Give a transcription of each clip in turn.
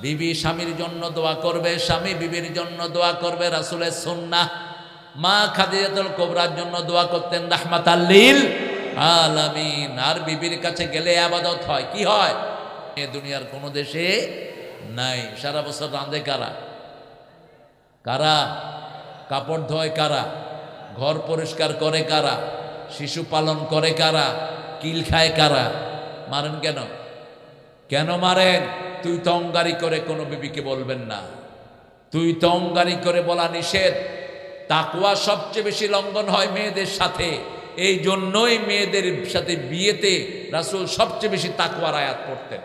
বিবি স্বামীর জন্য দোয়া করবে, স্বামী বিবির জন্য দোয়া করবে, রাসুলের সন্না মা খাদিজাতুল কোবরার জন্য দোয়া করতেন রাহমাত আল্লিল আলামিন। আর বিবির কাছে গেলে আবাদত হয়, কি হয়? এ দুনিয়ার কোনো দেশে নাই। সারা বছর রাঁধে কারা? কারা? কাপড় ধোয় কারা? ঘর পরিষ্কার করে কারা? শিশু পালন করে কারা? কিল খায় কারা? মারেন কেন? কেন মারেন? তুই তো অঙ্গারি করে কোনো বিবিকে বলবেন না। তুই তো অঙ্গারি করে বলা নিষেধ। তাকুয়া সবচেয়ে বেশি লঙ্ঘন হয় মেয়েদের সাথে। এই জন্যই মেয়েদের সাথে বিয়েতে রাসূল সবচেয়ে বেশি তাকুয়ার আয়াত পড়তেন।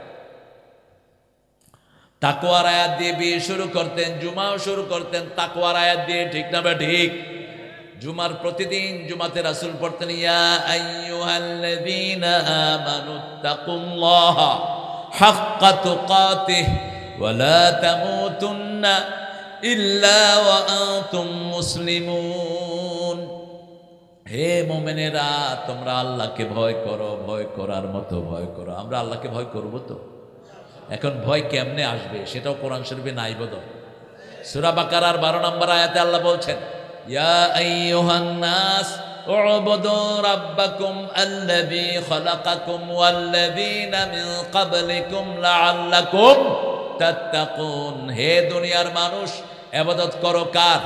তাকুয়ার আয়াত দিয়ে বিয়ে শুরু করতেন, জুমাও শুরু করতেন। তাকুয়ার আয়াত দিয়ে ঠিক না বা ঠিক? জুমার প্রতিদিন জুমাতে রাসূল পড়তেন, ইয়া আইয়ুহাল্লাযীনা আমানু ওয়া লা তামুতুন্না ইল্লা ওয়া আনতুম মুসলিমুন। হে মোমেনেরা, তোমরা আল্লাহকে ভয় করো, ভয় করার মতো ভয় করো। আমরা আল্লাহকে ভয় করব তো? এখন ভয় কেমনে আসবে? সেটাও কোরআন শরীফে নাই বোধ। সুরা বাকারার বারো নম্বর আয়াতে আল্লাহ বলছেন, ইয়া আইয়ুহান নাস اعبدوا ربكم الذي خلقكم والذين من قبلكم لعلكم تتقون হে দুনিয়ার মানুষ এবাদত করো কার